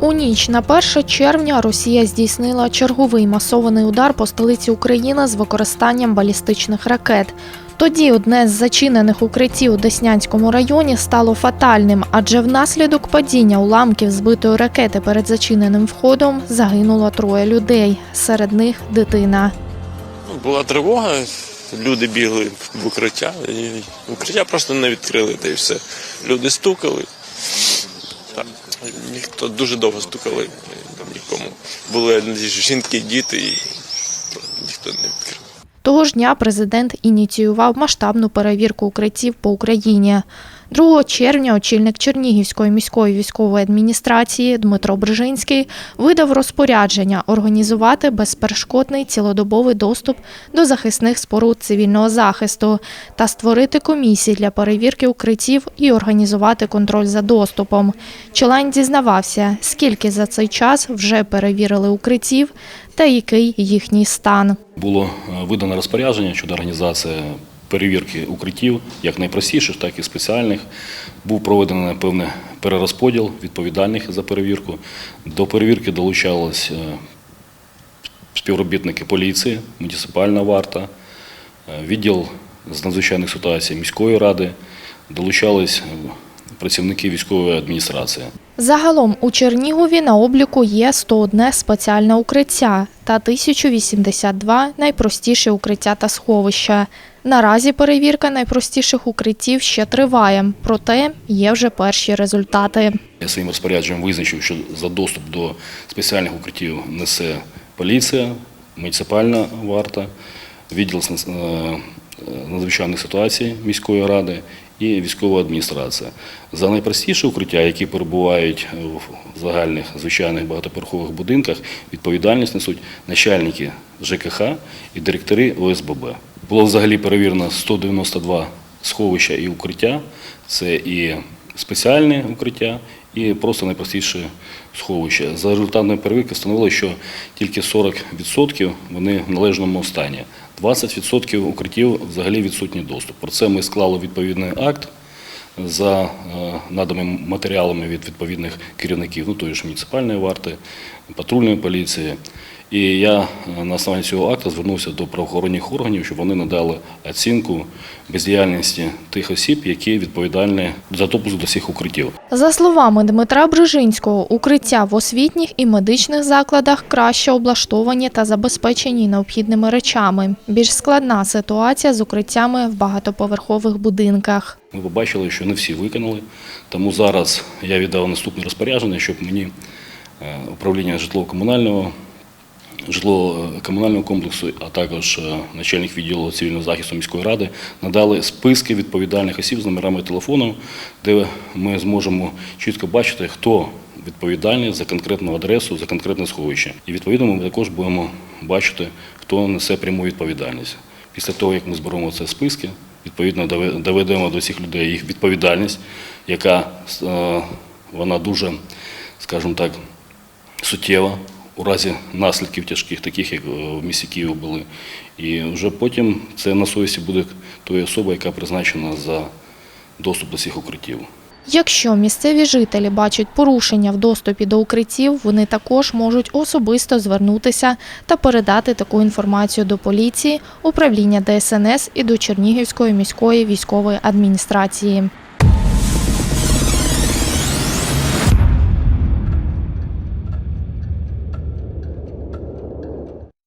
У ніч на 1 червня Росія здійснила черговий масований удар по столиці України з використанням балістичних ракет. Тоді одне з зачинених укриттів у Деснянському районі стало фатальним, адже внаслідок падіння уламків збитої ракети перед зачиненим входом загинуло троє людей. Серед них дитина. Була тривога, люди бігли в укриття, і укриття просто не відкрили, та й все. Люди стукали. Ніхто дуже довго стукали, там нікому. Були жінки, діти, і ніхто не відкрив. Того ж дня президент ініціював масштабну перевірку укриттів по Україні. 2 червня очільник Чернігівської міської військової адміністрації Дмитро Брижинський видав розпорядження організувати безперешкодний цілодобовий доступ до захисних споруд цивільного захисту та створити комісії для перевірки укриттів і організувати контроль за доступом. Чолань дізнавався, скільки за цей час вже перевірили укриттів та який їхній стан. Було е, видано розпорядження щодо організації перевірки укриттів, як найпростіших, так і спеціальних. Був проведений певний перерозподіл відповідальних за перевірку. До перевірки долучались е, співробітники поліції, муніципальна варта, е, відділ з надзвичайних ситуацій міської ради, долучались е, працівники військової адміністрації. Загалом у Чернігові на обліку є 101 спеціальне укриття та 1082 найпростіші укриття та сховища. Наразі перевірка найпростіших укриттів ще триває, проте є вже перші результати. Я своїм розпорядженням визначив, що за доступ до спеціальних укриттів несе поліція, муніципальна варта, відділ е, надзвичайних ситуацій міської ради і військова адміністрація. За найпростіші укриття, які перебувають в загальних звичайних багатоповерхових будинках, відповідальність несуть начальники ЖКХ і директори ОСББ. Було взагалі перевірено 192 сховища і укриття. Це і спеціальне укриття, і просто найпростіше сховище. За результатами перевірки встановили, що тільки 40% вони в належному стані. 20% укриттів взагалі відсутній доступ. Про це ми склали відповідний акт за е, наданими матеріалами від відповідних керівників, ну тої ж муніципальної варти, патрульної поліції. І я е, на основанні цього акту звернувся до правоохоронних органів, щоб вони надали оцінку бездіяльності тих осіб, які відповідальні за допуск до всіх укриттів. За словами Дмитра Брижинського, укриття в освітніх і медичних закладах краще облаштовані та забезпечені необхідними речами. Більш складна ситуація з укриттями в багатоповерхових будинках. Ми побачили, що не всі виконали, тому зараз я віддав наступне розпорядження, щоб мені е, управління житлово-комунального житлово-комунального комплексу, а також е, начальник відділу цивільного захисту міської ради надали списки відповідальних осіб з номерами телефону, де ми зможемо чітко бачити, хто відповідальний за конкретну адресу, за конкретне сховище. І відповідно ми також будемо бачити, хто несе пряму відповідальність. Після того, як ми зберемо ці списки, відповідно доведемо до всіх людей їх відповідальність, яка е, вона дуже, скажімо так, суттєва у разі наслідків тяжких, таких як е, в місті Києві були. І вже потім це на совісті буде тої особи, яка призначена за доступ до цих укриттів. Якщо місцеві жителі бачать порушення в доступі до укриттів, вони також можуть особисто звернутися та передати таку інформацію до поліції, управління ДСНС і до Чернігівської міської військової адміністрації.